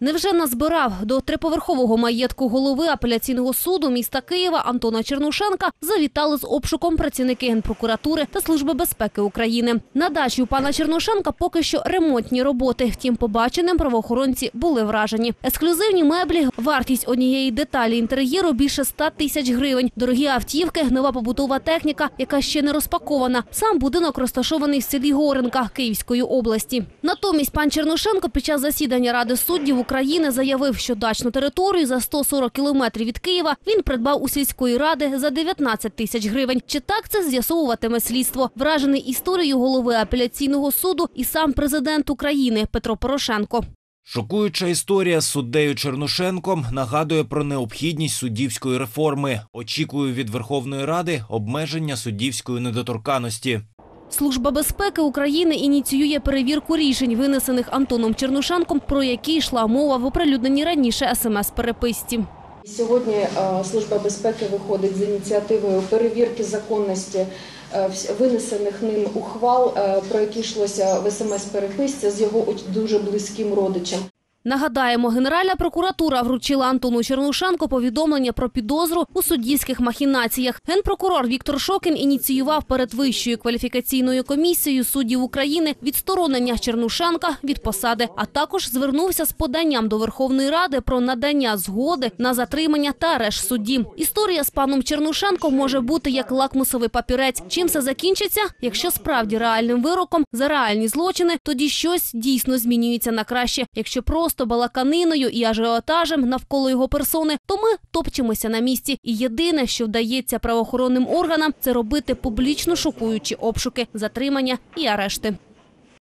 Невже назбирав до триповерхового маєтку голови апеляційного суду міста Києва Антона Чернушенка завітали з обшуком працівники Генпрокуратури та Служби безпеки України. На дачі у пана Чернушенка поки що ремонтні роботи. Втім, побаченим правоохоронці були вражені. Ексклюзивні меблі, вартість однієї деталі інтер'єру більше 100 тисяч гривень. Дорогі автівки, нова побутова техніка, яка ще не розпакована. Сам будинок розташований в селі Горенка Київської області. Натомість пан Чернушенко під час засідання Ради суддів України заявив, що дачну територію за 140 кілометрів від Києва він придбав у сільської ради за 19 тисяч гривень. Чи так це з'ясовуватиме слідство? Вражений історією голови апеляційного суду і сам президент України Петро Порошенко. Шокуюча історія з суддею Чернушенком нагадує про необхідність суддівської реформи. Очікую від Верховної Ради обмеження суддівської недоторканості. Служба безпеки України ініціює перевірку рішень, винесених Антоном Чернушенком, про які йшла мова в оприлюдненій раніше смс-переписці. Сьогодні е, Служба безпеки виходить з ініціативою перевірки законності е, винесених ним ухвал, е, про які йшлося в смс-переписці з його дуже близьким родичем. Нагадаємо, Генеральна прокуратура вручила Антону Чернушенко повідомлення про підозру у суддівських махінаціях. Генпрокурор Віктор Шокін ініціював перед Вищою кваліфікаційною комісією суддів України відсторонення Чернушенка від посади, а також звернувся з поданням до Верховної Ради про надання згоди на затримання та арешт судді. Історія з паном Чернушенком може бути як лакмусовий папірець. Чим все закінчиться? Якщо справді реальним вироком за реальні злочини, тоді щось дійсно змінюється на краще. Якщо просто балаканиною і ажіотажем навколо його персони, то ми топчемося на місці. І єдине, що вдається правоохоронним органам, це робити публічно шокуючі обшуки, затримання і арешти.